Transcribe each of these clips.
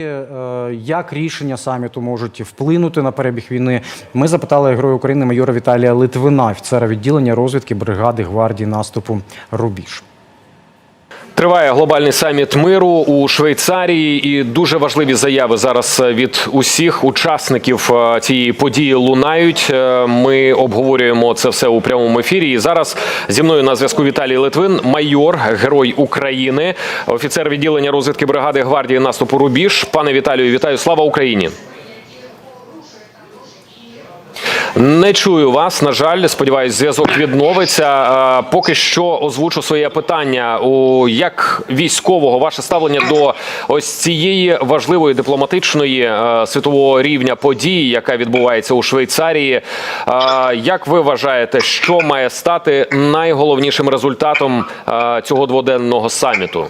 Е, Як рішення саміту можуть вплинути на перебіг війни? Ми запитали герою України майора Віталія Литвина, офіцера відділення розвідки бригади гвардії наступу Рубіж. Триває глобальний саміт миру у Швейцарії, і дуже важливі заяви зараз від усіх учасників е, цієї події лунають. Е, Ми обговорюємо це все у прямому ефірі. І зараз зі мною на зв'язку Віталій Литвин, майор, герой України, офіцер відділення розвідки бригади гвардії наступу Рубіж. Пане Віталію, вітаю! Слава Україні! Не чую вас. На жаль, сподіваюсь, зв'язок відновиться. Е, Поки що озвучу своє питання. У як військового ваше ставлення до ось цієї важливої дипломатичної е, світового рівня події, яка відбувається у Швейцарії. Е, Як ви вважаєте, що має стати найголовнішим результатом цього дводенного саміту?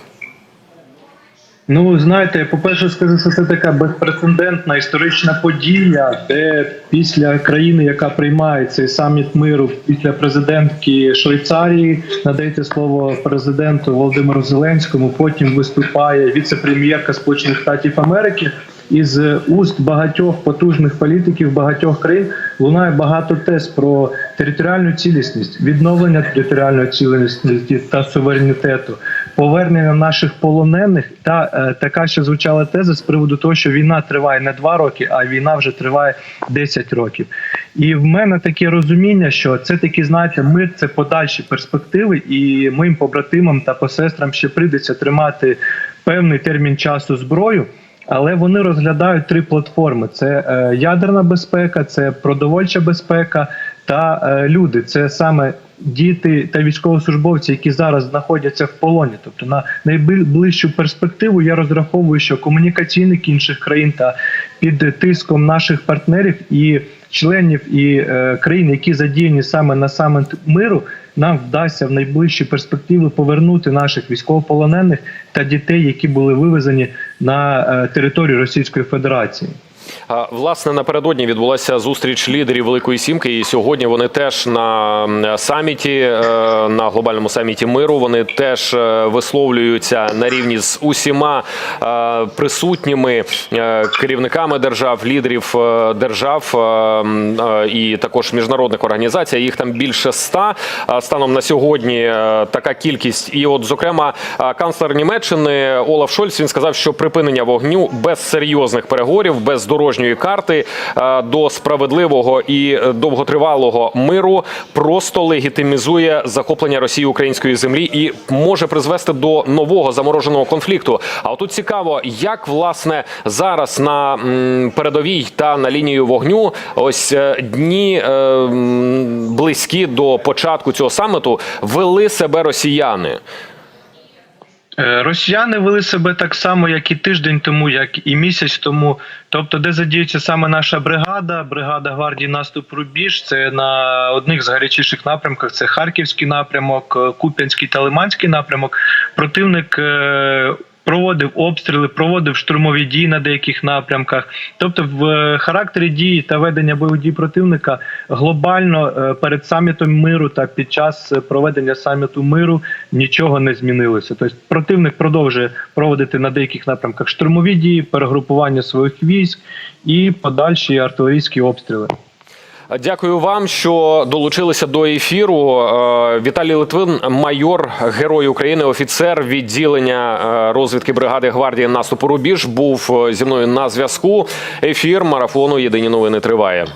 Ну, знаєте, по-перше, скажу, що це така безпрецедентна історична подія, де після країни, яка приймає цей саміт миру, після президентки Швейцарії надається слово президенту Володимиру Зеленському. Потім виступає віце-прем'єрка Сполучених Штатів Америки. Із уст багатьох потужних політиків багатьох країн лунає багато тез про територіальну цілісність, відновлення територіальної цілісності та суверенітету, повернення наших полонених. Та е, така ще звучала теза з приводу того, що війна триває не два роки, а війна вже триває 10 років. І в мене таке розуміння, що це такі, знаєте, мир це подальші перспективи, і моїм побратимам та посестрам ще прийдеться тримати певний термін часу зброю. Але вони розглядають три платформи: це е, ядерна безпека, це продовольча безпека та е, люди. Це саме діти та військовослужбовці, які зараз знаходяться в полоні. Тобто на найближчу перспективу я розраховую, що комунікаційник інших країн та під тиском наших партнерів і членів і е, країн, які задіяні саме на саміт миру, нам вдасться в найближчі перспективи повернути наших військовополонених та дітей, які були вивезені на е, територію Російської Федерації. Власне, напередодні відбулася зустріч лідерів Великої Сімки, і сьогодні вони теж на саміті, е, на глобальному саміті миру. Вони теж е, висловлюються на рівні з усіма е, присутніми е, керівниками держав, лідерів е, держав е, е, і також міжнародних організацій. Їх там більше ста. Станом на сьогодні е, така кількість. І, от, зокрема, е, канцлер Німеччини Олаф Шольц він сказав, що припинення вогню без серйозних переговорів, без дорожньої карти е, до справедливого і е, довготривалого миру просто легітимізує захоплення Росії української землі і може призвести до нового замороженого конфлікту. А отут цікаво, як власне зараз на передовій та на лінію вогню ось е, дні близькі до початку цього саміту вели себе росіяни. Е, Росіяни вели себе так само, як і тиждень тому, як і місяць тому. Тобто, де задіється саме наша бригада, бригада гвардії наступ Рубіж. Це на одних з гарячіших напрямках. Це Харківський напрямок, е, Куп'янський та Лиманський напрямок. Противник. Проводив обстріли, проводив штурмові дії на деяких напрямках. Тобто, в е, характері дії та ведення бойових дій противника глобально е, перед самітом миру та під час е, проведення саміту миру нічого не змінилося. Тобто, противник продовжує проводити на деяких напрямках штурмові дії, перегрупування своїх військ і подальші артилерійські обстріли. Дякую вам, що долучилися до ефіру. Е, Віталій Литвин, майор, герой України, офіцер відділення е, розвідки бригади гвардії наступу Рубіж, був е, зі мною на зв'язку. Ефір марафону Єдині новини триває.